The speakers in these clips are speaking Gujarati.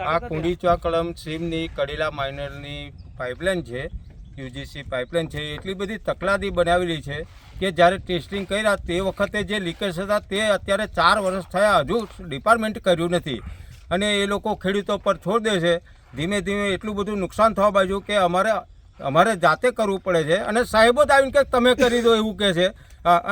આ કુંડીચવા કળમ સીમની કડીલા માઇનરની પાઇપલાઇન છે યુજીસી પાઇપલાઇન છે એટલી બધી તકલાદી બનાવેલી છે કે જ્યારે ટેસ્ટિંગ કર્યા તે વખતે જે લીકેજ હતા તે અત્યારે ચાર વર્ષ થયા હજુ ડિપાર્ટમેન્ટ કર્યું નથી. અને એ લોકો ખેડૂતો પર છોડ દે છે. ધીમે ધીમે એટલું બધું નુકસાન થવા બાજુ કે અમારે અમારે જાતે કરવું પડે છે. અને સાહેબો જ આવીને કે તમે કરી દો એવું કહે છે.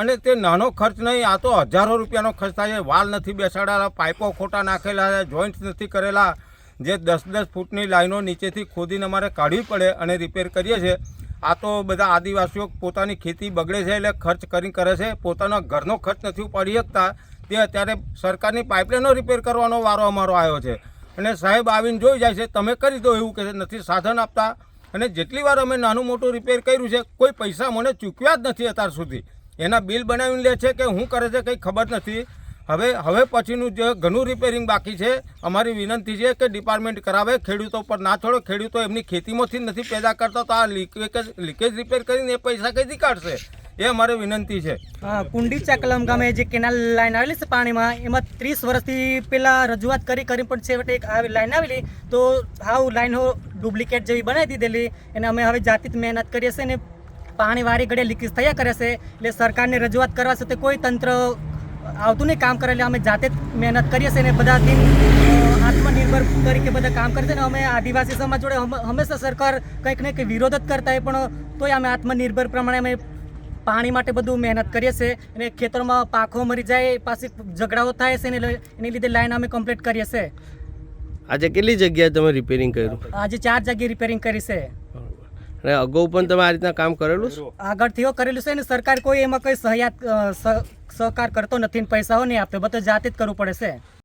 અને તે નાનો ખર્ચ નહીં આ તો હજારો રૂપિયાનો ખર્ચ થાય છે. વાલ નથી બેસાડેલા પાઇપો ખોટા નાખેલા છે જોઈન્ટ નથી કરેલા. જે દસ દસ ફૂટની લાઈનો નીચેથી ખોદીને અમારે કાઢવી પડે અને રિપેર કરીએ છીએ. આ તો બધા આદિવાસીઓ પોતાની ખેતી બગડે છે એટલે ખર્ચ કરી કરે છે. પોતાના ઘરનો ખર્ચ નથી ઉપાડી શકતા. તે અત્યારે સરકારની પાઇપલાઇનો રિપેર કરવાનો વારો અમારો આવ્યો છે. અને સાહેબ આવીને જોઈ જાય છે, તમે કરી દો એવું કહે નથી સાધન આપતા. અને જેટલી વાર અમે નાનું મોટું રિપેર કર્યું છે, કોઈ પૈસા મને ચૂકવ્યા જ નથી અત્યાર સુધી. એના બિલ બનાવીને લે છે કે શું કરે છે કંઈ ખબર નથી. હવે હવે પછીનું જે ઘણું રિપેરિંગ બાકી છે, અમારી વિનંતી છે કે ડિપાર્ટમેન્ટ કરાવે, ખેડૂતો પર ના છોડો ખેડૂતો એમની ખેતીમાંથી નથી પેદા કરતા, તો આ લીકેજ લીકેજ રિપેર કરીને એ પૈસા કઈથી કાઢશે? એ અમારી વિનંતી છે. કુંડી ચાકલમ કલમ ગામે જે કેનાલ લાઈન આવેલી છે પાણીમાં, એમાં ત્રીસ વર્ષથી પહેલાં રજૂઆત કરી કરી પણ છેવટે એક આવી લાઈન આવેલી, તો હાવ લાઈનો ડુપ્લિકેટ જેવી બનાવી દીધેલી, અને અમે હવે જાતિ જ મહેનત કરીએ છીએ ને પાણી વારી ઘડે લીકેજ થયા કરે છે, એટલે સરકારને રજૂઆત કરવા છતાં કોઈ તંત્ર આવતું નહીં કામ કરે એટલે અમે જાતે જ મહેનત કરીએ છીએ અને બધા દિન આત્મનિર્ભર તરીકે બધા કામ કરે છે ને અમે આદિવાસી સમાજ જોડે હંમેશા સરકાર કંઈક ને કંઈક વિરોધ જ કરતા હોય પણ તોય અમે આત્મનિર્ભર પ્રમાણે અમે પાણી માટે બધું મહેનત કરીએ છીએ અને ખેતરમાં પાખો મરી જાય પાછી ઝઘડાઓ થાય છે ને એટલે એની લીધે લાઈન અમે કમ્પ્લીટ કરીએ છીએ. આજે કેટલી જગ્યાએ તમે રિપેરિંગ કર્યું? આજે ચાર જગ્યાએ રિપેરિંગ કરી છે. અને અગાઉ પણ તમે આ રીતના કામ કરેલું છે? આગળથી કરેલું છે ને સરકાર કોઈ એમાં કોઈ સહયાત સહકાર કરતો નથી પૈસાઓ નહીં આપતો બધું જાતે જ કરવું પડે છે.